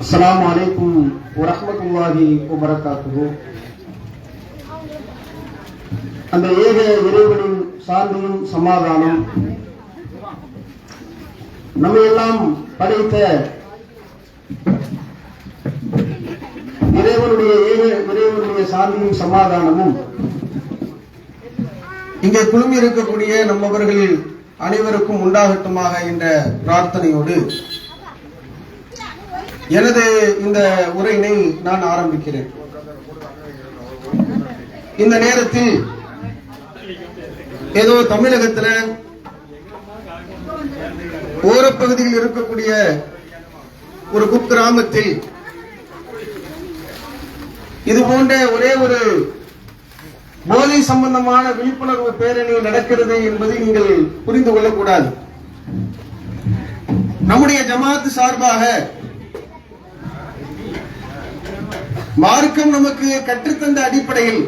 அஸ்ஸலாமு அலைக்கும் வரஹ்மத்துல்லாஹி வபரகாத்துஹு அந்த ஏக இறைவனின் சாந்தியும் சமாதானம் நம்ம எல்லாம் படைத்த இறைவனுடைய ஏக இறைவனுடைய சாந்தியும் சமாதானமும் இங்கே குழுமி இருக்கக்கூடிய நம்மவர்கள் அனைவருக்கும் உண்டாகட்டுமாக என்ற பிரார்த்தனையோடு எனது இந்த உரையினை நான் ஆரம்பிக்கிறேன். இந்த நேரத்தில் ஏதோ தமிழகத்துல ஓரப்பகுதியில் இருக்கக்கூடிய ஒரு குக்கிராமத்தில் இது போன்ற ஒரே ஒரு போதை சம்பந்தமான விழிப்புணர்வு பேரணி நடக்கிறது என்பதை நீங்கள் புரிந்து கொள்ளக்கூடாது. நம்முடைய ஜமாத் சார்பாக மார்க்கம் நமக்கு கற்றுத்தந்த அடிப்படையில்.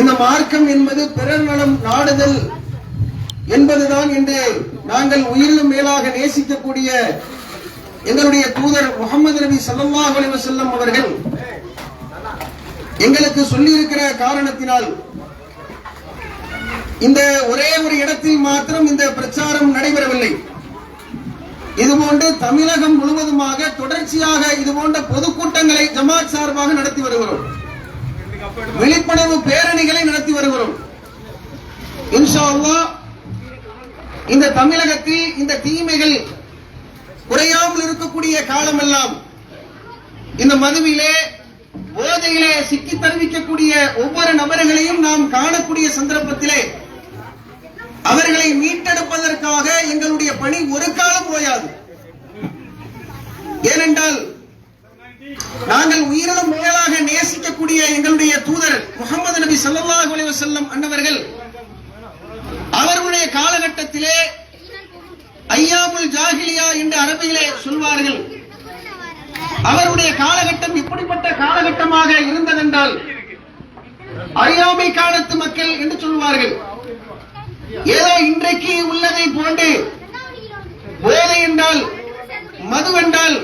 இந்த மார்க்கம் என்பது பிறர் நலம் நாடுதல் என்பதுதான் என்று நாங்கள் உயிரிலும் மேலாக நேசிக்கக்கூடிய எங்களுடைய தூதர் முகமது நபி சல்லா அலைஹி செல்லம் அவர்கள் எங்களுக்கு சொல்லியிருக்கிற காரணத்தினால் இந்த ஒரே ஒரு இடத்தில் மாத்திரம் இந்த பிரச்சாரம் நடைபெறவில்லை. இதுபோன்று தமிழகம் முழுவதுமாக தொடர்ச்சியாக இதுபோன்ற பொதுக்கூட்டங்களை ஜமாத் சார்பாக நடத்தி வருகிறோம். விழிப்புணர்வு பேரணிகளை நடத்தி வருகிறோம். இன்ஷா இந்த தமிழகத்தில் இந்த தீமைகள் குறையாமல் இருக்கக்கூடிய காலமெல்லாம் இந்த மதுவிலே போதையிலே சிக்கி தருவிக்கக்கூடிய ஒவ்வொரு நபர்களையும் நாம் காணக்கூடிய சந்தர்ப்பத்திலே அவர்களை மீட்டெடுப்பதற்காக எங்களுடைய பணி ஒரு காலம் ஓயாது ஏனென்றால் நாங்கள் உயிரினும் மேலாக நேசிக்கக்கூடிய எங்களுடைய தூதர் முகமது நபி சல்லாஹ் அலைஹி வஸல்லம் அன்னவர்கள் அவர்களுடைய காலகட்டத்திலே ஐயாமுல் ஜாகிலியா என்று அரபியிலே சொல்வார்கள். அவருடைய காலகட்டம் இப்படிப்பட்ட காலகட்டமாக இருந்ததென்றால் அறியாமை காலத்து மக்கள் என்று சொல்வார்கள். ஏதோ இன்றைக்கு உள்ளதை போன்று. போதை என்றால் மது என்றால்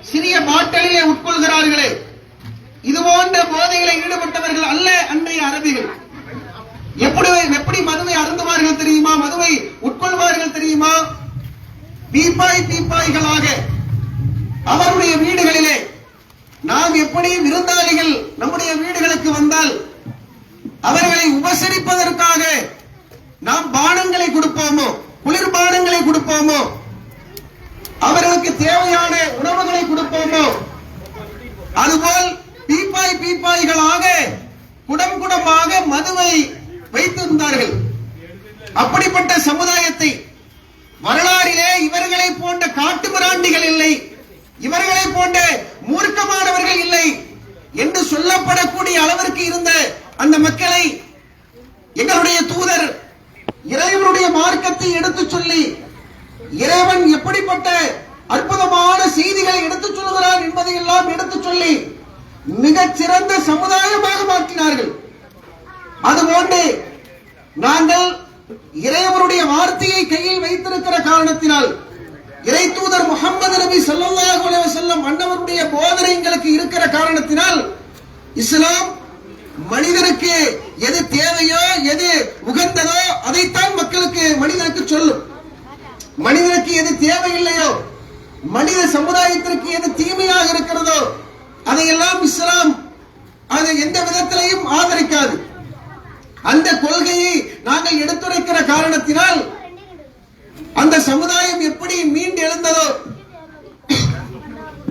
சிறிய பாட்டலிலே உட்கொள்கிறார்களே. இது போன்ற போதைகளை ஈடுபட்டவர்கள் அல்ல அன்றைய அரபிகள். எப்படி எப்படி மதுவை அருந்துவார்கள் தெரியுமா? மதுவை உட்கொள்வார்கள் தெரியுமா? பீப்பாய் பீப்பாய்களாக அவருடைய வீடுகளிலே. நாம் எப்படி விருந்தாளிகள் நம்முடைய வீடுகளுக்கு வந்தால் அவர்களை உபசரிப்பதற்காக நாம் பானங்களை கொடுப்போமோ? குளிர்பானங்களை கொடுப்போமோ? அவர்களுக்கு தேவையான உணவுகளை கொடுப்போமோ? அதுபோல் பீப்பாய் பீப்பாய்களாக குடம் குடமாக மதுவை வைத்திருந்தார்கள். அப்படிப்பட்ட சமுதாயத்தை வரலாறிலே இவர்களை போன்ற காட்டு மிராண்டிகள் இல்லை இவர்களை போன்ற மூர்க்கமானவர்கள் இல்லை என்று சொல்லப்படக்கூடிய அளவிற்கு இருந்த அந்த மக்களை எங்களுடைய தூதர் இறைவனுடைய மார்க்கத்தை எடுத்துச் சொல்லி இறைவன் எப்படிப்பட்ட அற்புதமான செய்திகளை எடுத்துச் சொல்கிறார் என்பதை எல்லாம் எடுத்துச் சொல்லி மிகச் சிறந்த சமுதாயமாக மாற்றினார்கள். அதுபோன்று நாங்கள் இறைவனுடைய வார்த்தையை கையில் வைத்திருக்கிற காரணத்தினால் இறை தூதர் முகமது நபி சல்லாஹ் அலைஹி வஸல்லம் போதனை எங்களுக்கு இருக்கிற காரணத்தினால் இஸ்லாம் மனிதனுக்கு எது தேவையோ எது உகந்ததோ அதைத்தான் மக்களுக்கு மனிதனுக்கு சொல்லும். மனிதனுக்கு எது தேவையில்லையோ மனித சமுதாயத்திற்கு எது தீமையாக இருக்கிறதோ அதையெல்லாம் இஸ்லாம் அதை எந்த விதத்திலையும் ஆதரிக்காது. அந்த கொள்கையை நாங்கள் எடுத்துரைக்கிற காரணத்தினால் அந்த சமுதாயம் எப்படி மீண்டு எழுந்ததோ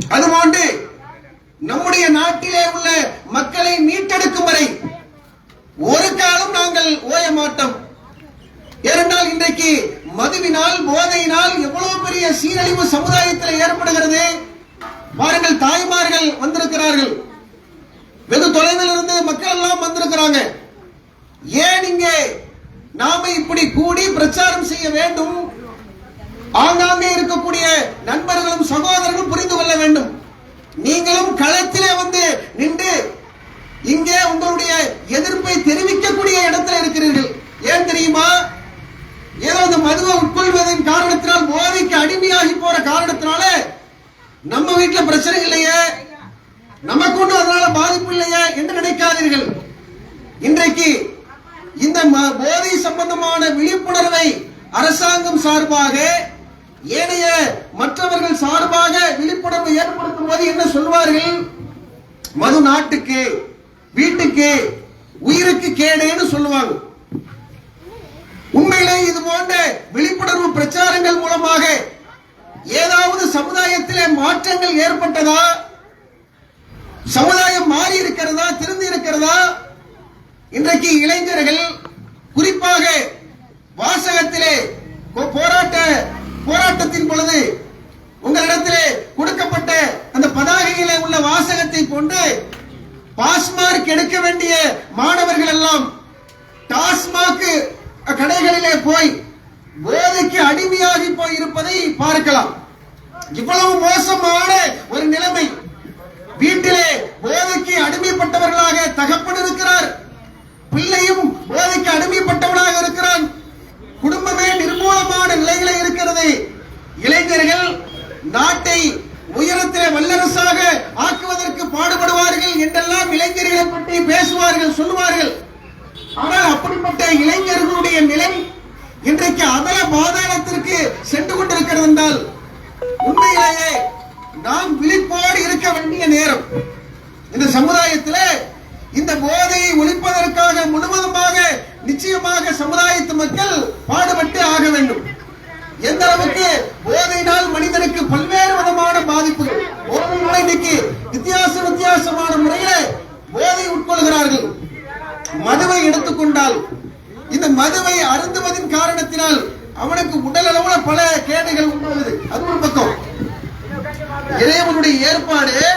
அதுபோன்று நம்முடைய நாட்டிலே உள்ள மக்களை மீட்டெடுக்கும் வரை ஒரு காலம் நாங்கள் ஓய மாட்டோம். ஏனென்றால் இன்றைக்கு மதுவினால் போதையினால் எவ்வளவு பெரிய சீரழிவு சமுதாயத்தில் ஏற்படுகிறது பாருங்கள் தாய்மார்கள் வந்திருக்கிறார்கள். வெகு தொலைவில் இருந்து மக்கள் எல்லாம் வந்திருக்கிறாங்க. ஏன் இங்கே நாம இப்படி கூடி பிரச்சாரம் செய்ய வேண்டும்? ஆங்காங்கே இருக்கக்கூடிய நண்பர்களும் சகோதரர்களும் புரிந்து கொள்ள வேண்டும். நீங்களும் களத்திலே வந்து நின்று இங்கே உங்களுடைய எதிர்ப்பை தெரிவிக்கக்கூடிய இடத்துல இருக்கிறீர்கள். ஏன் தெரியுமா? ஏதோ மதுவை உட்கொள்வதன் காரணத்தினால் போதைக்கு அடிமையாகி போற காரணத்தினால நம்ம வீட்டுல பிரச்சனை இல்லையே. நமக்கு ஒன்றும் அதனால பாதிப்பு இல்லையே என்று நினைக்காதீர்கள். இன்றைக்கு இந்த போதை சம்பந்தமான விழிப்புணர்வை அரசாங்கம் சார்பாக ஏனைய மற்றவர்கள் சார்பாக விழிப்புணர்வு ஏற்படுத்தும் போது என்ன சொல்வார்கள் மது நாட்டுக்கு வீட்டுக்கு உயிருக்கு கேடுன்னு சொல்லுவாங்க. உண்மையிலே இது போன்ற விழிப்புணர்வு பிரச்சாரங்கள் மூலமாக ஏதாவது சமுதாயத்திலே மாற்றங்கள் ஏற்பட்டதா? சமுதாயம் மாறி இருக்கிறதா? திருந்தி இருக்கிறதா? இன்றைக்கு இளைஞர்கள் குறிப்பாக வாசகத்திலே போராட்ட போராட்டத்தின் பொழுது உங்களிடத்திலே கொடுக்கப்பட்ட அந்த பதாகையிலே உள்ள வாசகத்தை கொண்டு பாஸ்மார்க் எடுக்க வேண்டிய மாணவர்கள் எல்லாம் டாஸ்மாக் கடைகளிலே போய் அடிமையாகி போய் இருப்பதை பார்க்கலாம். இவ்வளவு மோசமான ஒரு நிலைமை. வீட்டிலே போதைக்கு அடிமைப்பட்டவர்களாக தகப்பன் இருக்கிறார். பிள்ளையும் போதைக்கு அடிமைப்பட்டவனாக இருக்கிறான். குடும்பமே நிர்மூலமான நிலையில இருக்கிறது. இளைஞர்கள் நாட்டை உயரத்திலே வல்லரசாக ஆக்குவதற்கு பாடுபடுவார்கள் என்றெல்லாம் இளைஞர்களை பற்றி பேசுவார்கள் சொல்லுவார்கள். ஆனால் அப்படிப்பட்ட இளைஞர்களுடைய நிலை இன்றைக்கு அதல பாதாளத்திற்கு சென்று கொண்டிருக்கிறது என்றால் உண்மையிலேயே நாம் விழிப்போடு இருக்க வேண்டிய நேரம். இந்த சமுதாயத்திலே இந்த போதையை ஒழிப்பதற்காக முழுவதுமாக நிச்சயமாக சமுதாயத்து மக்கள் பாடுபட்டு ஆக வேண்டும். எந்த அளவுக்கு போதைனா ஏற்பாடு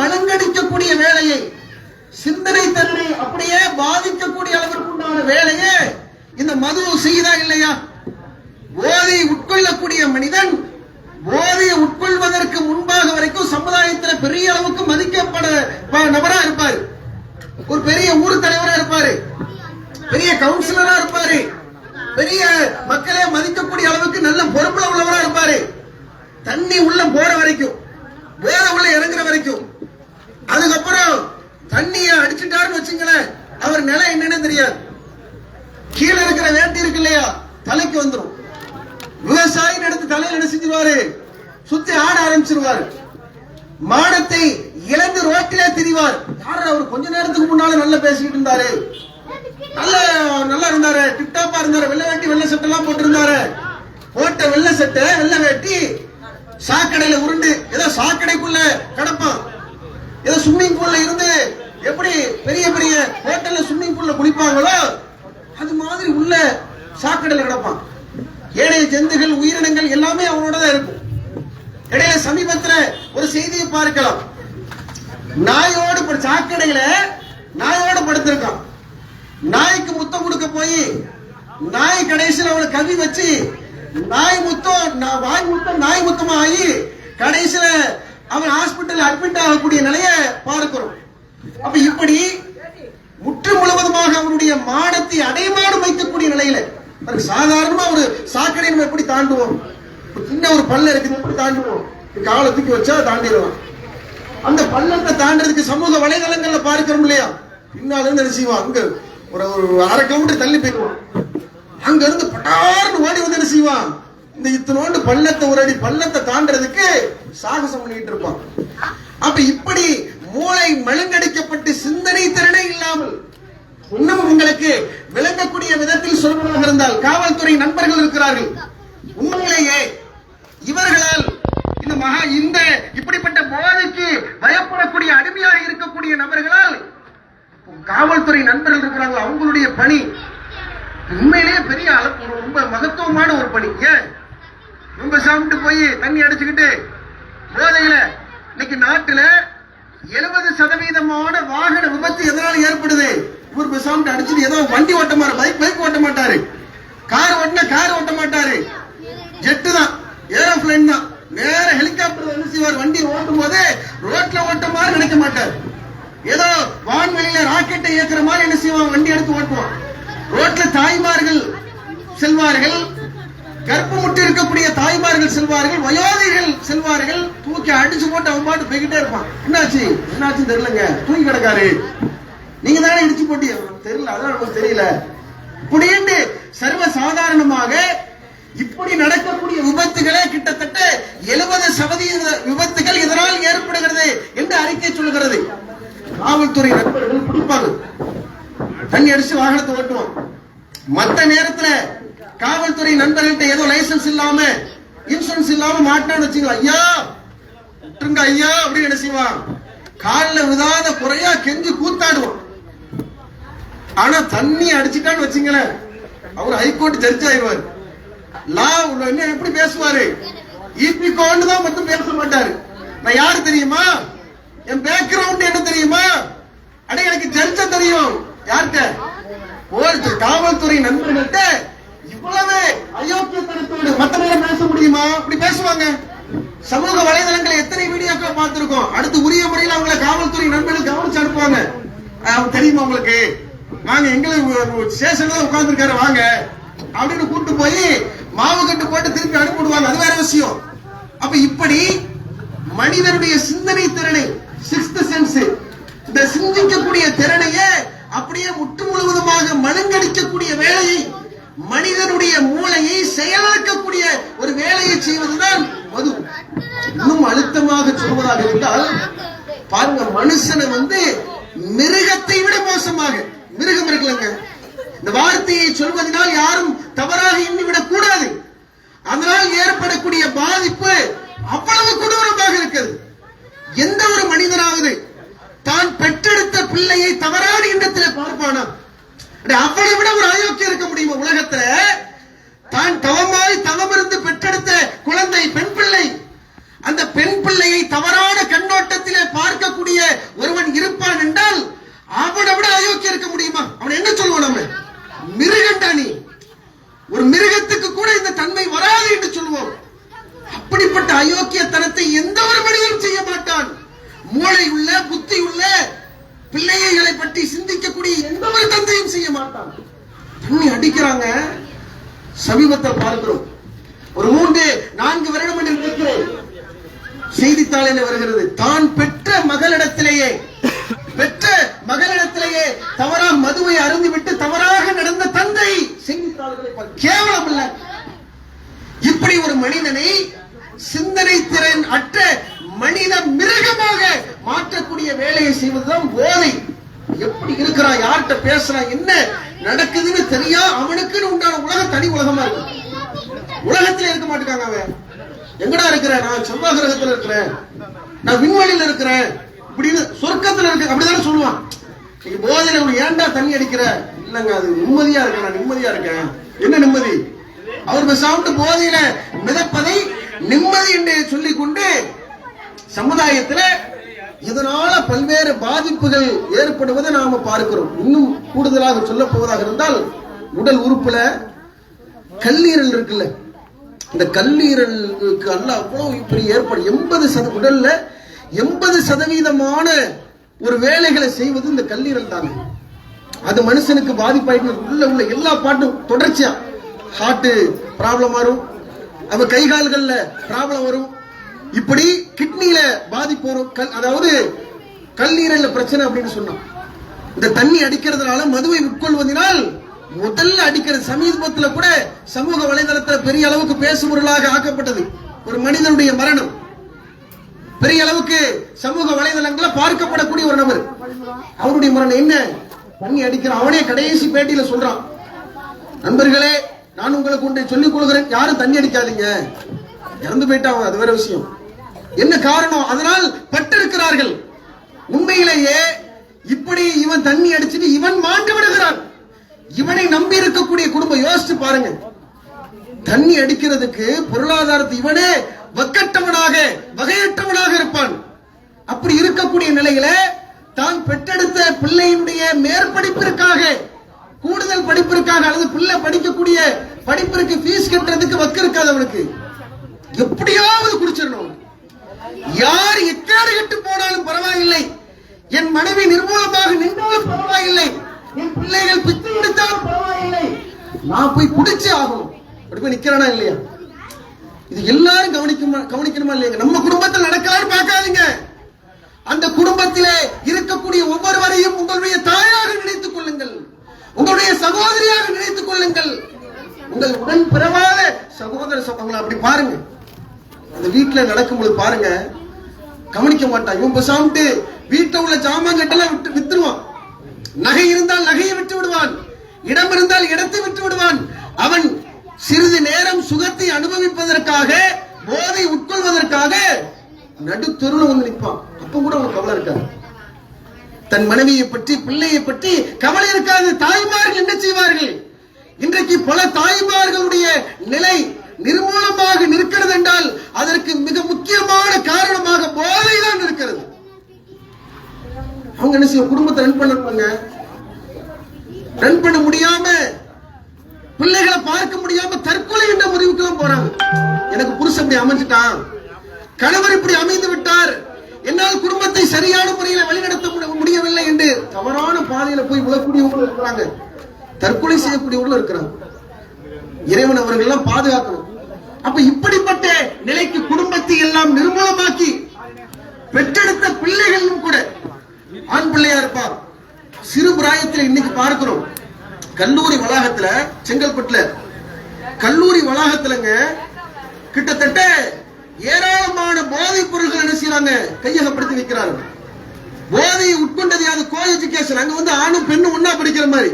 மூளையை வேலையை சிந்தனை தன்னை அப்படியே பாதிக்கக்கூடிய அளவிற்கு உண்டான வேலையை இந்த மது செய்தா இல்லையா? போதை உட்கொள்ளக்கூடிய மனிதன் போதையை உட்கொள்வதற்கு முன்பாக வரைக்கும் சமுதாயத்தில் பெரிய அளவுக்கு மதிக்கப்பட நபரா இருப்பாரு. ஒரு பெரிய ஊர் தலைவரா இருப்பாரு. பெரிய கவுன்சிலரா இருப்பாரு. பெரிய மக்களே மதிக்கக்கூடிய அளவுக்கு நல்ல பொறுப்புல உள்ளவரா இருப்பாரு. தண்ணி உள்ள போற வரைக்கும் வேற உள்ள இறங்குற வரைக்கும் அதுக்கப்புறம் தண்ணிய அடிச்சுட்டாருன்னு வச்சுங்களேன் அவர் நிலை என்னன்னு தெரியாது. கீழே இருக்கிற வேட்டி இருக்கு இல்லையா தலைக்கு வந்துடும் விவசாயி எடுத்து தலையில் என்ன செஞ்சிருவாரு? சுத்தி ஆட ஆரம்பிச்சிருவாரு. மானத்தை இழந்து ரோட்டிலே திரிவார். யாரு அவர்? கொஞ்ச நேரத்துக்கு முன்னால நல்லா பேசிக்கிட்டு இருந்தாரு. நல்ல நல்லா இருந்தாரு. டிப்டாப்பா இருந்தாரு. வெள்ளை வேட்டி வெள்ளை சட்டை எல்லாம் போட்டிருந்தாரு. போட்ட வெள்ளை சட்டை வெள்ளை வேட்டி சாக்கடையில உருண்டு ஏதோ சாக்கடைக்குள்ள கிடப்பான். ஏதோ ஸ்விம்மிங் பூல்ல இருந்து எப்படி பெரிய பெரிய ஹோட்டல்ல ஸ்விம்மிங் பூல்ல குளிப்பாங்களோ அது மாதிரி உள்ள சாக்கடையில் கிடப்பான். ஏழைய ஜந்துகள் உயிரினங்கள் எல்லாமே அவனோட தான் இருக்கும். இடையில சமீபத்துல ஒரு செய்தியை பார்க்கலாம். நாயோடு சாக்கடையில நாயோடு படுத்திருக்கான். நாய்க்கு முத்தம் கொடுக்க போய் நாய் கடைசியில் அவனை கவி வச்சு நாய் முத்தம் வாய் முத்தம் நாய் முத்தமா ஆகி கடைசியில அவன் ஹாஸ்பிட்டல் அட்மிட் ஆகக்கூடிய நிலையை பார்க்கிறோம். அப்ப இப்படி முற்று முழுவதுமாக அவனுடைய மானத்தை அடைமாடு வைக்கக்கூடிய நிலையில சாதாரணமா ஒரு சாக்கடை நம்ம எப்படி தாண்டுவோம்? சின்ன ஒரு பல்ல இருக்குது எப்படி தாண்டுவோம்? காலை தூக்கி வச்சா தாண்டிடுவான் அந்த பள்ளத்தை தாண்டுறதுக்கு சமூக வலைதளங்கள்ல பார்க்கிறோம் இல்லையா? பின்னால இருந்து என்ன செய்வான் அங்க ஒரு ஒரு அரை கிலோமீட்டர் தள்ளி போயிடுவான் அங்க இருந்து பட்டார்னு ஓடி வந்து என்ன செய்வான்? இந்த இத்தனோண்டு பள்ளத்தை ஒரு அடி பள்ளத்தை தாண்டறதுக்கு சாகசம் பண்ணிட்டு இருப்பான். அப்ப இப்படி மூளை மழுங்கடிக்கப்பட்டு சிந்தனை திறனே இல்லாமல் இன்னும் உங்களுக்கு விளங்கக்கூடிய விதத்தில் சொல்வதாக இருந்தால் காவல்துறை நண்பர்கள் இருக்கிறார்கள். உண்மையிலேயே இவர்களால் இந்த மகா இந்த இப்படிப்பட்ட போதைக்கு பயப்படக்கூடிய அடிமையாக இருக்கக்கூடிய நபர்களால் காவல்துறை நண்பர்கள் இருக்கிறாங்க அவங்களுடைய பணி உண்மையிலேயே பெரிய அள- ஒரு ரொம்ப மகத்துவமான ஒரு பணி. ஏன்? ரொம்ப சாப்பிட்டு போய் தண்ணி அடிச்சுக்கிட்டு போதையில இன்னைக்கு நாட்டுல எழுபது சதவீதமான வாகன விபத்து எதனால ஏற்படுது? ஊர் பேசாமட்டு அடிச்சுட்டு ஏதோ வண்டி ஓட்ட மாட்டாரு பைக் பைக் ஓட்ட மாட்டாரு. கார் ஓட்டினா கார் ஓட்ட மாட்டாரு. ஜெட்டு தான் ஏரோப்ளைன் தான். நேர ஹெலிகாப்டர் என்ன செய்வார் வண்டி ஓட்டும் போது ரோட்ல ஓட்ட மாதிரி நினைக்க மாட்டார். ஏதோ வான்வெளியில ராக்கெட்டை இயக்குற மாதிரி என்ன செய்வான் வண்டி எடுத்து ஓட்டுவான் ரோட்ல தாய்மார்கள் செல்வார்கள் கர்ப்பமுட்டு இருக்கக்கூடிய தாய்மார்கள் செல்வார்கள் வயோதிகள் செல்வார்கள். தூக்கி அடிச்சு போட்டு அவன் பாட்டு போய்கிட்டே இருப்பான். என்னாச்சு? என்னாச்சுன்னு தெரியலங்க. தூங்கி கிடக்காரு. நீங்க தானே இடிச்சு போட்டி தெரியல அதான் நமக்கு தெரியல. இப்படின்னு சர்வ சாதாரணமாக இப்படி நடக்கக்கூடிய விபத்துகளே கிட்டத்தட்ட எழுபது சதவீத விபத்துகள் இதனால் ஏற்படுகிறது என்று அறிக்கை சொல்கிறது காவல்துறை நண்பர்கள் பிடிப்பாங்க. தண்ணி அடிச்சு வாகனத்தை ஓட்டுவோம் மற்ற நேரத்துல காவல்துறை நண்பர்கள்ட்ட ஏதோ லைசன்ஸ் இல்லாம இன்சூரன்ஸ் இல்லாம மாட்டான்னு வச்சுங்களா ஐயா விட்டுருங்க ஐயா அப்படின்னு என்ன செய்வான்? காலில் விதாத குறையா கெஞ்சி கூத்தாடுவோம் ஆனா தண்ணி அடிச்சுட்டான்னு வச்சுங்களேன். அவர் ஹைகோர்ட் ஜட்ஜ் ஆயிடுவார். லா உள்ள எப்படி பேசுவாரு? இபி கோன்னு தான் மட்டும் பேச மாட்டாரு. நான் யாரு தெரியுமா? என் பேக்ரவுண்ட் என்ன தெரியுமா? அட எனக்கு ஜட்ஜ தெரியும். யார்கிட்ட? ஒரு காவல்துறை நண்பர்கள்ட்ட இவ்வளவு அயோக்கியத்தனத்தோடு மற்றவர்கள் பேச முடியுமா? அப்படி பேசுவாங்க. சமூக வலைதளங்களை எத்தனை வீடியோக்கள் பார்த்திருக்கோம்? அடுத்து உரிய முறையில் அவங்கள காவல்துறை நண்பர்கள் கவனிச்சு அனுப்புவாங்க. தெரியுமா உங்களுக்கு? வாங்க எங்களுக்கு ஸ்டேஷன்ல உட்கார்ந்துருக்காரு. வாங்க. அப்படின்னு கூட்டு போய் மாவு கட்டு போட்டு திருப்பி அனுப்பிவிடுவாங்க. அது வேற விஷயம். அப்ப இப்படி மனிதனுடைய சிந்தனை திறனை சிக்ஸ்த் சென்ஸ் இந்த சிந்திக்கக்கூடிய திறனையே அப்படியே முற்று முழுவதுமாக மழுங்கடிக்கக்கூடிய வேலையை மனிதனுடைய மூளையை செயலாக்கக்கூடிய ஒரு வேலையை செய்வதுதான் மது. இன்னும் அழுத்தமாக சொல்வதாக இருந்தால் பாருங்க மனுஷனை வந்து மிருகத்தை விட மோசமாக. மிருகம் இருக்கலங்க இந்த வார்த்தையை சொல்வதனால் யாரும் தவறாக எண்ணிவிடக் கூடாது அதனால் ஏற்படக்கூடிய பாதிப்பு அவ்வளவு கொடூரமாக இருக்கிறது. எந்த ஒரு மனிதனாவது தான் பெற்றெடுத்த பிள்ளையை தவறான இடத்தில் பார்ப்பானா அட, அவளை விட ஒரு அயோக்கியம் இருக்க முடியுமா உலகத்துல? தான் தவமாய் தவமிருந்து பெற்றெடுத்த குழந்தை பெண் பிள்ளை. அந்த பெண் பிள்ளையை தவறான கண்ணோட்டத்தில் பார்க்கக்கூடிய ஒருவன் இருப்பான் என்றால் அவனை விட அயோக்கியம் இருக்க முடியுமா அவன் என்ன சொல்லுவான் நம்ம மிருகண்டா நீ ஒரு மிருகத்துக்கு கூட இந்த தன்மை வராது என்று சொல்லுவோம் அப்படிப்பட்ட அயோக்கியத்தனத்தை எந்த ஒரு மனிதனும் செய்ய மாட்டான் மூளை உள்ள புத்தி உள்ள பிள்ளைகளை பற்றி சிந்திக்கக்கூடிய எந்த ஒரு தந்தையும் செய்ய மாட்டான் தண்ணி அடிக்கிறாங்க சமீபத்தில் பார்க்கிறோம் ஒரு மூன்று நான்கு வருடம் என்று நினைக்கிறேன் செய்தித்தாளில் வருகிறது தான் பெற்ற மகளிடத்திலேயே பெற்ற மகளிடத்திலேயே தவறா மதுவை அருந்திவிட்டு தவறாக நடந்த தந்தை செய்தித்தாள்களை பார்- கேவலம் இல்ல இப்படி ஒரு மனிதனை சிந்தனை திறன் அற்ற மனித மிருகமாக மாற்றக்கூடிய வேலையை செய்வதுதான் போதை எப்படி இருக்கிறான் யார்கிட்ட பேசுறான் என்ன நடக்குதுன்னு தெரியா அவனுக்குன்னு உண்டான உலகம் தனி உலகமா இருக்கு. உலகத்துல இருக்க மாட்டேங்காங்க அவன். எங்கடா இருக்கிற? நான் செவ்வாய் கிரகத்துல இருக்கிறேன். நான் விண்வெளியில இருக்கிறேன். இப்படின்னு சொர்க்கத்துல இருக்க அப்படிதானே சொல்லுவான். நீ போதையில உனக்கு ஏன்டா தண்ணி அடிக்கிற? இல்லங்க அது நிம்மதியா இருக்கேன் நான் நிம்மதியா இருக்கேன். என்ன நிம்மதி? அவர் சாப்பிட்டு போதையில மிதப்பதை நிம்மதி என்று சொல்லிக் கொண்டு சமுதாயத்துல இதனால பல்வேறு பாதிப்புகள் ஏற்படுவதை நாம பார்க்கிறோம். இன்னும் கூடுதலாக சொல்ல போவதாக இருந்தால் உடல் உறுப்புல கல்லீரல் இருக்குல்ல இந்த கல்லீரலுக்கு அல்ல அவ்வளவு இப்படி ஏற்படும். எண்பது சத உடல்ல எண்பது சதவீதமான ஒரு வேலைகளை செய்வது இந்த கல்லீரல் தாங்க அது மனுஷனுக்கு பாதிப்பாயிட்டு உள்ள உள்ள எல்லா பாட்டும் தொடர்ச்சியா ஹார்ட்டு ப்ராப்ளம் வரும். அவன் கை கால்களில் ப்ராப்ளம் வரும். இப்படி கிட்னியில பாதிப்பு வரும் கல் அதாவது கல்லீரல்ல பிரச்சனை அப்படின்னு சொன்னான் இந்த தண்ணி அடிக்கிறதுனால மதுவை உட்கொள்வதனால் முதல்ல அடிக்கிற சமீபத்துல கூட சமூக வலைதளத்துல பெரிய அளவுக்கு பேசுபொருளாக ஆக்கப்பட்டது. ஒரு மனிதனுடைய மரணம். பெரிய அளவுக்கு சமூக வலைதளங்கள பார்க்கப்படக்கூடிய ஒரு நபர். அவருடைய மரணம் என்ன? தண்ணி அடிக்கிறான் அவனே கடைசி பேட்டியில சொல்றான். நண்பர்களே நான் உங்களுக்கு ஒன்றை சொல்லிக் கொள்கிறேன் யாரும் தண்ணி அடிக்காதீங்க. இறந்து போயிட்டாங்க அது வேற விஷயம். என்ன காரணம்? அதனால் பட்டெடுக்கிறார்கள் உண்மையிலேயே இப்படி இவன் தண்ணி அடிச்சுட்டு இவன் மாண்டவனே வரான் இவனை நம்பி இருக்கக்கூடிய குடும்பம் யோசிச்சு பாருங்க. தண்ணி அடிக்கிறதுக்கு பொருளாதாரத்தை இவனே வக்கட்டவனாக வகையற்றவனாக இருப்பான். அப்படி இருக்கக்கூடிய நிலையில தான் பெற்றெடுத்த பிள்ளையினுடைய மேற்படிப்பிற்காக கூடுதல் படிப்பிற்காக அல்லது பிள்ளை படிக்கக்கூடிய படிப்பிற்கு ஃபீஸ் கட்டுறதுக்கு வக்கு இருக்காது அவனுக்கு. எப்படியாவது குடிச்சிடணும். யார் எக்காடு கட்டு போனாலும் பரவாயில்லை. என் மனைவி நிர்மூலமாக நின்றாலும் பரவாயில்லை. என் பிள்ளைகள் பித்து எடுத்தாலும் பரவாயில்லை. நான் போய் குடிச்சே ஆகணும். அப்படி போய் நிக்கிறானா இல்லையா? இது எல்லாரும் கவனிக்குமா கவனிக்கணுமா இல்லையா? நம்ம குடும்பத்தில் நடக்கலான்னு பார்க்காதீங்க. அந்த குடும்பத்திலே இருக்கக்கூடிய ஒவ்வொருவரையும் உங்களுடைய தாயாக நினைத்துக் கொள்ளுங்கள். உங்களுடைய சகோதரியாக நினைத்துக் கொள்ளுங்கள். உங்கள் உடன் பிறவாத சகோதர சகோதரங்களை அப்படி பாருங்க. அந்த வீட்டுல நடக்கும்போது பாருங்க கவனிக்க மாட்டான் இவன் பேசாமட்டு வீட்டுல உள்ள ஜாமான் கட்டெல்லாம் விட்டு வித்துருவான். நகை இருந்தால் நகையை விட்டு விடுவான். இடம் இருந்தால் இடத்தை விட்டு விடுவான். அவன் சிறிது நேரம் சுகத்தை அனுபவிப்பதற்காக போதை உட்கொள்வதற்காக நடுத்தெருவில் வந்து நிற்பான். அப்ப கூட அவனுக்கு கவலை இருக்காது. தன் மனைவியை பற்றி பிள்ளையை பற்றி கவலை இருக்காது. தாய்மார்கள் என்ன செய்வார்கள்? இன்றைக்கு பல தாய்மார்களுடைய நிலை நிர்மூலமாக நிற்கிறது என்றால் அதற்கு மிக முக்கியமான காரணமாக போதை தான் இருக்கிறது அவங்க என்ன செய்ய குடும்பத்தை ரன் பண்ண ரன் பண்ண முடியாம பிள்ளைகளை பார்க்க முடியாம தற்கொலை என்ற முடிவுக்கெல்லாம் போறாங்க. எனக்கு புருஷன் இப்படி அமைஞ்சிட்டான். கணவர் இப்படி அமைந்து விட்டார். என்னால் குடும்பத்தை சரியான முறையில் வழிநடத்த முடியவில்லை என்று தவறான பாதையில போய் விழக்கூடியவங்களும் இருக்கிறாங்க. தற்கொலை செய்யக்கூடியவங்களும் இருக்கிறாங்க. இறைவன் அவர்கள் எல்லாம் பாதுகாக்கணும். அப்ப இப்படிப்பட்ட நிலைக்கு குடும்பத்தை எல்லாம் நிர்மூலமாக்கி பெற்றெடுத்த பிள்ளைகளும் கூட ஆண் பிள்ளையா இருப்பார். சிறு பிராயத்தில் இன்னைக்கு பார்க்கிறோம். கல்லூரி வளாகத்துல செங்கல்பட்டுல. கல்லூரி வளாகத்துலங்க கிட்டத்தட்ட ஏராளமான போதைப் பொருட்கள் என்ன செய்யறாங்க கையகப்படுத்தி வைக்கிறாங்க. போதையை உட்கொண்டது யாரு? Co education. அங்க வந்து ஆணும் பெண்ணும் ஒண்ணா படிக்கிற மாதிரி.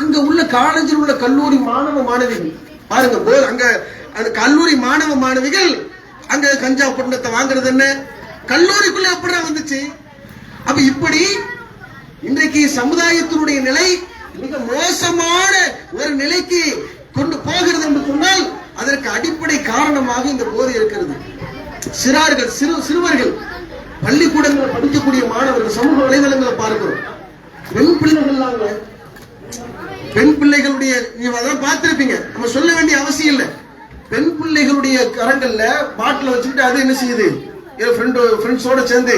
அங்க உள்ள காலேஜில் உள்ள கல்லூரி மாணவ மாணவி பாருங்க அங்க அந்த கல்லூரி மாணவ மாணவிகள் அங்க கஞ்சா புண்டத்தை வாங்குறது என்ன? கல்லூரிக்குள்ள எப்படி வந்துச்சு? அப்ப இப்படி இன்றைக்கு சமுதாயத்தினுடைய நிலை மிக மோசமான ஒரு நிலைக்கு கொண்டு போகிறது என்று சொன்னால் அதற்கு அடிப்படை காரணமாக இந்த போதை இருக்கிறது. சிறார்கள் சிறு சிறுவர்கள் பள்ளிக்கூடங்களில் படிக்கக்கூடிய மாணவர்கள் சமூக வலைதளங்களை பார்க்கிறோம். பெண் பிள்ளைகள் பெண் பிள்ளைகளுடைய நீங்க அதெல்லாம் பார்த்திருப்பீங்க. நம்ம சொல்ல வேண்டிய அவசியம் இல்லை. பெண் பிள்ளைகளுடைய கரங்கள்ல பாட்டில் வச்சுக்கிட்டு அது என்ன செய்யுது? ஃப்ரெண்டு ஃப்ரெண்ட்ஸோட சேர்ந்து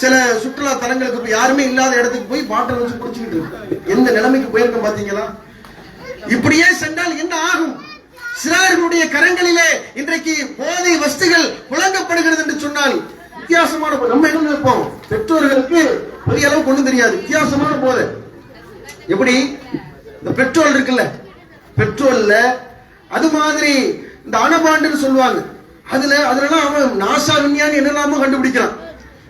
சில சுற்றுலா தலங்களுக்கு போய் யாருமே இல்லாத இடத்துக்கு போய் பாட்டில் வச்சு குடிச்சுக்கிட்டு இருக்கு. எந்த நிலைமைக்கு போயிருக்கோம் பாத்தீங்களா? இப்படியே சென்றால் என்ன ஆகும்? சிறார்களுடைய கரங்களிலே இன்றைக்கு போதை வஸ்துகள் புழங்கப்படுகிறது என்று சொன்னால் வித்தியாசமான நம்ம என்ன நினைப்போம்? பெற்றோர்களுக்கு பெரிய அளவு கொண்டு தெரியாது. வித்தியாசமான போதை. எப்படி? இந்த பெட்ரோல் இருக்குல்ல? பெட்ரோல்ல அது மாதிரி இந்த அனபாண்டுன்னு சொல்லுவாங்க. அதுல அதுலலாம் அவன் நாசா விஞ்ஞானி என்னெல்லாமோ கண்டுபிடிக்கிறான்.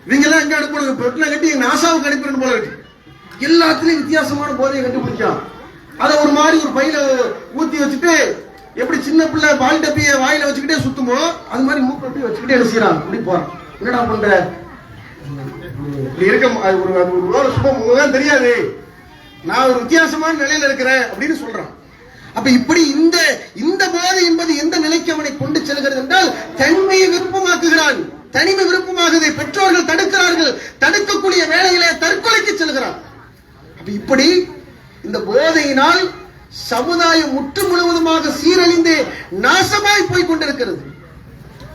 இவங்க எல்லாம் எங்க அனுப்பணும் பெட்ரோல் கட்டி நாசாவுக்கு அனுப்பிடணும் போல கட்டி எல்லாத்துலயும் வித்தியாசமான போதையை கண்டுபிடிக்கிறான். அதை ஒரு மாதிரி ஒரு பையில ஊத்தி வச்சுட்டு எப்படி சின்ன பிள்ளை பால் டப்பிய வாயில வச்சுக்கிட்டே சுத்துமோ அது மாதிரி மூக்கு டப்பி வச்சுக்கிட்டே என்ன செய்யறான் இப்படி போறான். என்னடா பண்ற? இப்படி இருக்க ஒரு ஒரு வேளை முகம் தெரியாது. நான் ஒரு வித்தியாசமான நிலையில இருக்கிறேன் அப்படின்னு சொல்றான். அப்ப இப்படி இந்த இந்த போதை என்பது எந்த நிலைக்கு அவனை கொண்டு செல்கிறது என்றால் தனிமையை விருப்பமாக்குகிறான். தனிமை விருப்பமாகுதை. பெற்றோர்கள் தடுக்கிறார்கள். தடுக்கக்கூடிய வேலையிலே தற்கொலைக்கு செல்கிறான். அப்ப இப்படி இந்த போதையினால் சமுதாயம் முற்று முழுவதுமாக சீரழிந்து நாசமாய் போய் கொண்டிருக்கிறது.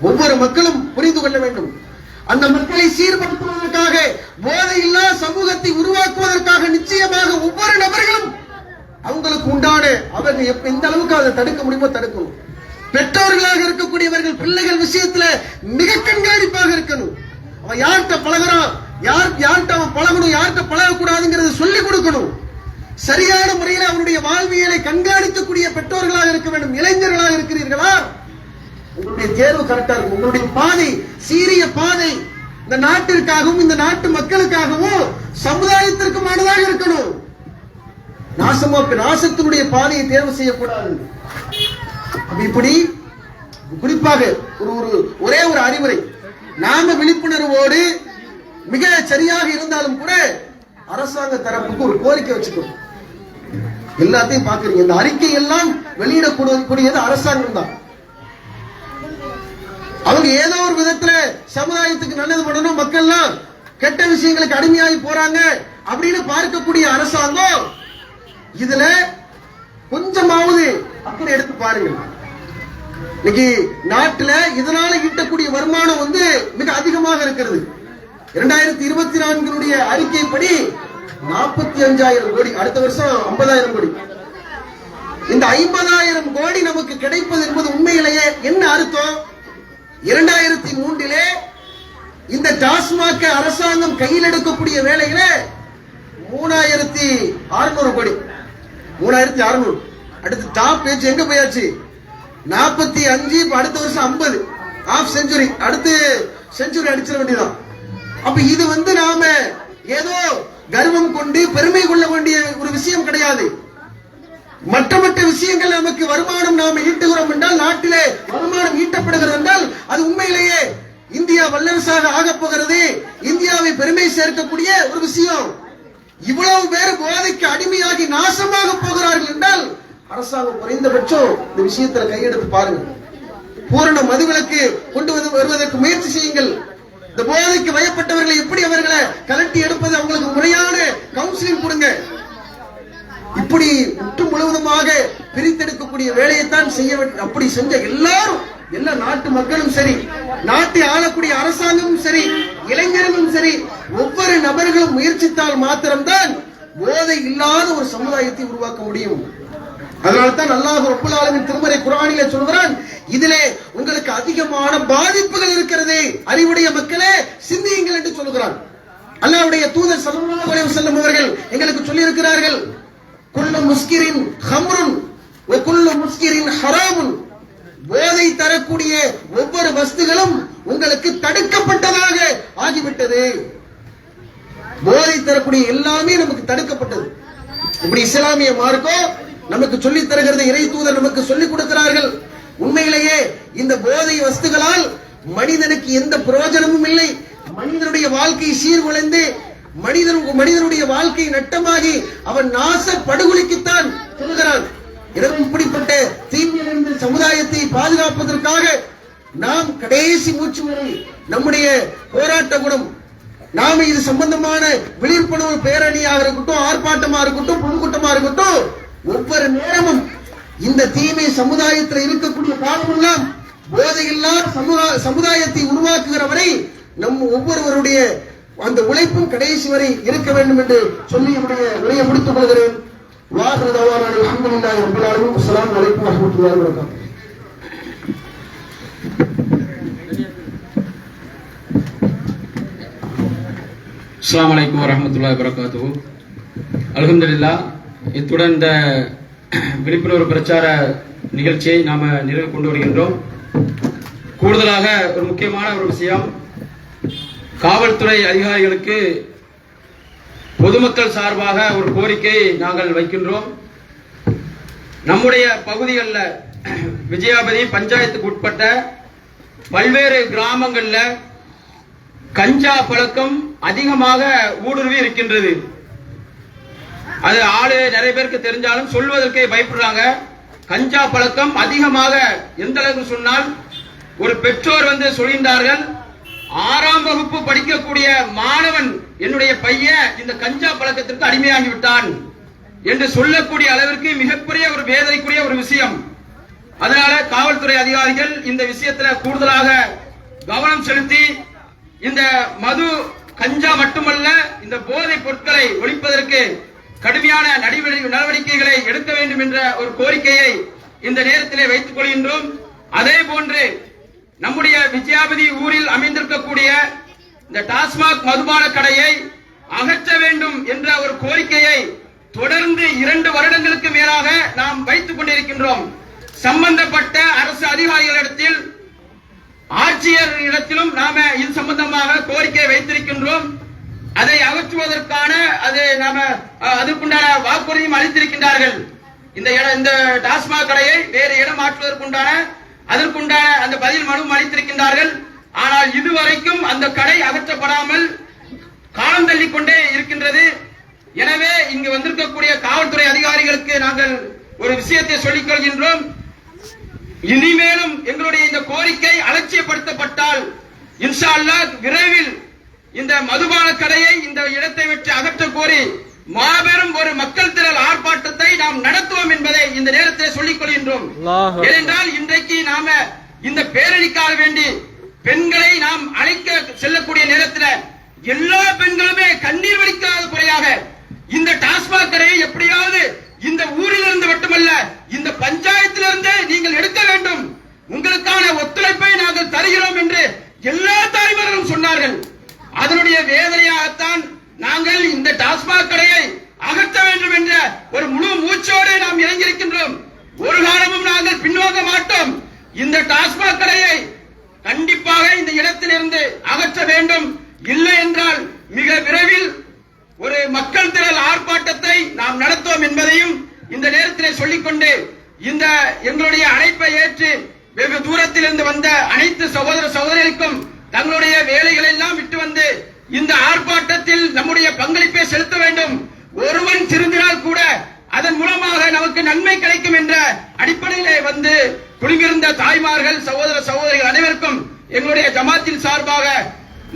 ஒவ்வொரு மக்களும் புரிந்து கொள்ள வேண்டும். அந்த மக்களை சீர்படுத்துவதற்காக போதையில்லா சமூகத்தை உருவாக்குவதற்காக நிச்சயமாக ஒவ்வொரு நபர்களும் அவங்களுக்கு உண்டான அவர்கள் எப்ப எந்த அளவுக்கு அதை தடுக்க முடியுமோ தடுக்கணும். பெற்றோர்களாக இருக்கக்கூடியவர்கள் பிள்ளைகள் விஷயத்துல மிக கண்காணிப்பாக இருக்கணும். அவன் யார்கிட்ட பழகுறான்? யார் யார்கிட்ட அவன் பழகணும்? யார்கிட்ட பழகக்கூடாதுங்கிறத சொல்லிக் கொடுக்கணும். சரியான முறையில் அவனுடைய வாழ்வியலை கண்காணிக்கக்கூடிய பெற்றோர்களாக இருக்க வேண்டும். இளைஞர்களாக இருக்கிறீர்களா? உங்களுடைய தேர்வு கரெக்டா இருக்கும். உங்களுடைய பாதை சீரிய பாதை. இந்த நாட்டிற்காகவும் இந்த நாட்டு மக்களுக்காகவும் சமுதாயத்திற்குமானதாக இருக்கணும். நாசமா நாசத்தினுடைய பாதையை தேர்வு செய்யக்கூடாது. இப்படி குறிப்பாக ஒரு ஒரு ஒரே ஒரு அறிவுரை. நாம விழிப்புணர்வோடு மிக சரியாக இருந்தாலும் கூட அரசாங்க தரப்புக்கு ஒரு கோரிக்கை வச்சுக்கணும். எல்லாத்தையும் பாக்குறீங்க இந்த அறிக்கை எல்லாம் வெளியிடக்கூடியது அரசாங்கம் தான். அவங்க ஏதோ ஒரு விதத்துல சமுதாயத்துக்கு நல்லது பண்ணணும் மக்கள்லாம் கெட்ட விஷயங்களுக்கு அடிமையாகி போறாங்க அப்படின்னு பார்க்கக்கூடிய அரசாங்கம் இதுல கொஞ்சமாவது அக்கறை எடுத்து பாருங்க இன்னைக்கு நாட்டுல இதனால ஈட்டக்கூடிய வருமானம் வந்து மிக அதிகமாக இருக்கிறது. இரண்டாயிரத்தி இருபத்தி நான்கினுடைய அறிக்கைப்படி நாற்பத்தி அஞ்சாயிரம் கோடி அடுத்த வருஷம் ஐம்பதாயிரம் கோடி. இந்த ஐம்பதாயிரம் கோடி நமக்கு கிடைப்பது என்பது உண்மையிலேயே என்ன அர்த்தம்? இரண்டாயிரத்தி மூன்றிலே இந்த டாஸ்மாக அரசாங்கம் கையில் எடுக்கக்கூடிய வேலையில மூணாயிரத்தி அறுநூறு கோடி. மூணாயிரத்தி அறுநூறு. அடுத்து டாப் பேஜ் எங்க போயாச்சு? நாற்பத்தி அஞ்சு இப்ப அடுத்த வருஷம் ஐம்பது. ஆஃப் செஞ்சுரி அடுத்து செஞ்சுரி அடிச்சிட வேண்டியதான் அப்ப இது வந்து நாம ஏதோ கர்வம் கொண்டு பெருமை கொள்ள வேண்டிய ஒரு விஷயம் கிடையாது. மற்ற மற்ற விஷயங்கள் நமக்கு வருமானம் நாம் ஈட்டுகிறோம் என்றால் நாட்டிலே வருமானம் ஈட்டப்படுகிறது என்றால் அது உண்மையிலேயே இந்தியா வல்லரசாக ஆக போகிறது. இந்தியாவை பெருமை சேர்க்கக்கூடிய ஒரு விஷயம். இவ்வளவு பேர் போதைக்கு அடிமையாகி நாசமாக போகிறார்கள் என்றால் அரசாங்கம் குறைந்தபட்சம் இந்த விஷயத்துல கையெடுத்து பாருங்க. பூரண மதுவிலக்கு கொண்டு வந்து வருவதற்கு முயற்சி செய்யுங்கள். இந்த போதைக்கு வயப்பட்டவர்களை எப்படி அவர்களை கலட்டி எடுப்பது அவங்களுக்கு முறையான கவுன்சிலிங் கொடுங்க. இப்படி முற்று முழுவதுமாக பிரித்தெடுக்கக்கூடிய வேலையைத்தான் செய்ய வேண்டும் அப்படி செஞ்ச எல்லாரும் எல்லா நாட்டு மக்களும் சரி நாட்டை ஆளக்கூடிய அரசாங்கமும் சரி இளைஞர்களும் சரி ஒவ்வொரு நபர்களும் முயற்சித்தால் மாத்திரம்தான் போதை இல்லாத ஒரு சமுதாயத்தை உருவாக்க முடியும். அதனால்தான் அல்லாஹ் ரப்புல் ஆலமின் திருமறை குரானில சொல்கிறான் இதிலே உங்களுக்கு அதிகமான பாதிப்புகள் இருக்கிறது. அறிவுடைய மக்களே சிந்தியுங்கள் என்று சொல்கிறான். அல்லாவுடைய தூதர் ஸல்லல்லாஹு அலைஹி வஸல்லம் அவர்கள் எங்களுக்கு சொல்லி இருக்கிறார்கள் குல்லு முஸ்கிரின் ஹம்ருன் வ முஸ்கிரின் ஹராமுன். போதை தரக்கூடிய ஒவ்வொரு வஸ்துகளும் உங்களுக்கு தடுக்கப்பட்டதாக ஆகிவிட்டது. போதை தரக்கூடிய எல்லாமே நமக்கு தடுக்கப்பட்டது. இப்படி இஸ்லாமிய மார்க்கம் நமக்கு சொல்லி தருகிறது இறை தூதர் நமக்கு சொல்லிக் கொடுக்கிறார்கள். உண்மையிலேயே இந்த போதை வஸ்துகளால் மனிதனுக்கு எந்த பிரயோஜனமும் இல்லை. மனிதனுடைய வாழ்க்கை சீர்குலைந்து மனிதன் மனிதனுடைய வாழ்க்கை நட்டமாகி அவன் நாச படுகொலைக்குத்தான் சொல்கிறான் எனவே இப்படிப்பட்ட தீமையிலிருந்து சமுதாயத்தை பாதுகாப்பதற்காக நாம் கடைசி மூச்சு வரை நம்முடைய போராட்ட குணம் நாம இது சம்பந்தமான விழிப்புணர்வு பேரணியாக இருக்கட்டும் ஆர்ப்பாட்டமா இருக்கட்டும் பொதுக்கூட்டமா இருக்கட்டும் ஒவ்வொரு நேரமும் இந்த தீமை சமுதாயத்தில் இருக்கக்கூடிய காலமெல்லாம் போதையில்லா சமுதாயத்தை உருவாக்குகிற வரை நம் ஒவ்வொருவருடைய அந்த உழைப்பும் கடைசி வரை இருக்க வேண்டும் என்று சொல்லி என்னுடைய உரையை முடித்துக் கொள்கிறேன். வாஹிருதவான அல்ஹம்துலில்லாஹி ரப்பில் ஆலமீன். அஸ்ஸலாமு அலைக்கும் வரஹ்மத்துல்லாஹி வபரகாத்துஹு. அஸ்ஸலாமு அலைக்கும் வரஹ்மத்துல்லாஹி வரகாத்துஹு அல்ஹம்துலில்லாஹ் இத்துடன் இந்த விழிப்புணர்வு பிரச்சார நிகழ்ச்சியை நாம நிறைவு கொண்டு வருகின்றோம். கூடுதலாக ஒரு முக்கியமான ஒரு விஷயம். காவல்துறை அதிகாரிகளுக்கு பொதுமக்கள் சார்பாக ஒரு கோரிக்கை நாங்கள் வைக்கின்றோம். நம்முடைய பகுதிகளில் விஜயாபதி பஞ்சாயத்துக்கு உட்பட்ட பல்வேறு கிராமங்களில் கஞ்சா பழக்கம் அதிகமாக ஊடுருவி இருக்கின்றது. அது ஆளு நிறைய பேருக்கு தெரிஞ்சாலும் சொல்வதற்கே பயப்படுறாங்க. கஞ்சா பழக்கம் அதிகமாக எந்த அளவுக்கு சொன்னால் ஒரு பெற்றோர் வந்து சொல்கின்றார்கள் ஆறாம் வகுப்பு படிக்கக்கூடிய மாணவன் என்னுடைய பையன் இந்த கஞ்சா பழக்கத்திற்கு அடிமையாகி விட்டான் என்று சொல்லக்கூடிய அளவிற்கு மிகப்பெரிய ஒரு வேதனைக்குரிய ஒரு விஷயம். அதனால காவல்துறை அதிகாரிகள் இந்த விஷயத்துல கூடுதலாக கவனம் செலுத்தி இந்த மது கஞ்சா மட்டுமல்ல இந்த போதைப் பொருட்களை ஒழிப்பதற்கு கடுமையான நடவடிக்கைகளை எடுக்க வேண்டும் என்ற ஒரு கோரிக்கையை இந்த நேரத்திலே வைத்துக் கொள்கின்றோம். அதே போன்று நம்முடைய விஜயாபதி ஊரில் அமைந்திருக்கக்கூடிய இந்த டாஸ்மாக் மதுபான கடையை அகற்ற வேண்டும் என்ற ஒரு கோரிக்கையை தொடர்ந்து இரண்டு வருடங்களுக்கு மேலாக நாம் வைத்துக் கொண்டிருக்கின்றோம். சம்பந்தப்பட்ட அரசு அதிகாரிகளிடத்தில் ஆட்சியர் இடத்திலும் நாம இது சம்பந்தமாக கோரிக்கை வைத்திருக்கின்றோம். அதை அகற்றுவதற்கான அது நாம அஹ், அதற்குண்டான வாக்குறுதியும் அளித்திருக்கின்றார்கள். இந்த இடம் இந்த டாஸ்மாக் கடையை வேறு இடம் மாற்றுவதற்குண்டான அதற்குண்டான அந்த பதில் மனுவும் அளித்திருக்கின்றார்கள். ஆனால் இதுவரைக்கும் அந்த கடை அகற்றப்படாமல் காலம் தள்ளிக் கொண்டே இருக்கின்றது. எனவே இங்கு வந்திருக்கக்கூடிய காவல்துறை அதிகாரிகளுக்கு நாங்கள் ஒரு விஷயத்தை சொல்லிக் கொள்கின்றோம். இனிமேலும் எங்களுடைய இந்த கோரிக்கை அலட்சியப்படுத்தப்பட்டால் இன்ஷா விரைவில் இந்த மதுபான கடையை இந்த இடத்தை விட்டு அகற்ற கோரி மாபெரும் ஒரு மக்கள் திரள் ஆர்ப்பாட்டத்தை நாம் நடத்துவோம் என்பதை இந்த நேரத்தில் சொல்லிக் கொள்கின்றோம். ஏனென்றால் நாம இந்த பேரணிக்காக வேண்டி பெண்களை நாம் அழைக்க செல்லக்கூடிய நேரத்தில் எல்லா பெண்களுமே கண்ணீர் வலிக்காத குறையாக இந்த டாஸ்மாக் கடையை எப்படியாவது இந்த ஊரில் இருந்து மட்டுமல்ல இந்த பஞ்சாயத்திலிருந்து நீங்கள் எடுக்க வேண்டும். உங்களுக்கான ஒத்துழைப்பை நாங்கள் தருகிறோம் என்று எல்லா தலைவர்களும் சொன்னார்கள். அதனுடைய வேதனையாகத்தான் நாங்கள் இந்த டாஸ்மாக் கடையை அகற்ற வேண்டும் என்ற ஒரு முழு மூச்சோடு நாம் இறங்கியிருக்கின்றோம். ஒரு காலமும் நாங்கள் பின்வாங்க மாட்டோம். இந்த டாஸ்மாக் கடையை கண்டிப்பாக இந்த இடத்திலிருந்து அகற்ற வேண்டும். இல்லை என்றால் மிக விரைவில் ஒரு மக்கள் திரள் ஆர்ப்பாட்டத்தை நாம் நடத்துவோம் என்பதையும் இந்த நேரத்தில் சொல்லிக்கொண்டு இந்த எங்களுடைய அழைப்பை ஏற்று வெகு தூரத்திலிருந்து வந்த அனைத்து சகோதர சகோதரிகளுக்கும் தங்களுடைய வேலைகளை எல்லாம் விட்டு வந்து இந்த ஆர்ப்பாட்டத்தில் நம்முடைய பங்களிப்பை செலுத்த வேண்டும். ஒருவன் திருந்தினால் கூட அதன் மூலமாக நமக்கு நன்மை கிடைக்கும் என்ற அடிப்படையிலே வந்து குடிமிருந்த தாய்மார்கள் சகோதர சகோதரிகள் அனைவருக்கும் எங்களுடைய ஜமாத்தின் சார்பாக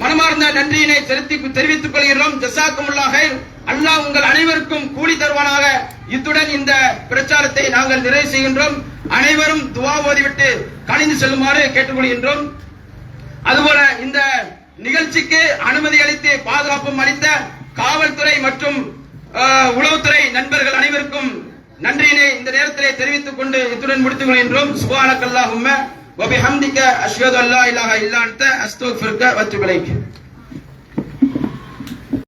மனமார்ந்த நன்றியினை செலுத்தி தெரிவித்துக் கொள்கிறோம் ஜசாக்குமுல்லாக அல்லாஹ் உங்கள் அனைவருக்கும் கூலி தருவானாக. இத்துடன் இந்த பிரச்சாரத்தை நாங்கள் நிறைவு செய்கின்றோம். அனைவரும் துவா ஓதிவிட்டு கணிந்து செல்லுமாறு கேட்டுக்கொள்கின்றோம். அதுபோல இந்த நிகழ்ச்சிக்கு அனுமதி அளித்து பாதுகாப்பும் அளித்த காவல்துறை மற்றும் உளவுத்துறை நண்பர்கள் அனைவருக்கும் நன்றியினை இந்த நேரத்திலே தெரிவித்துக் கொண்டு இத்துடன் முடித்துக் கொள்கின்றோம். சுபானக்கல்லாஹும்ம வபிஹம்திக அஷ்ஹது அல்லா இலாஹா இல்லா அன்த அஸ்தக்ஃபிருக்க வத்துபிலைக்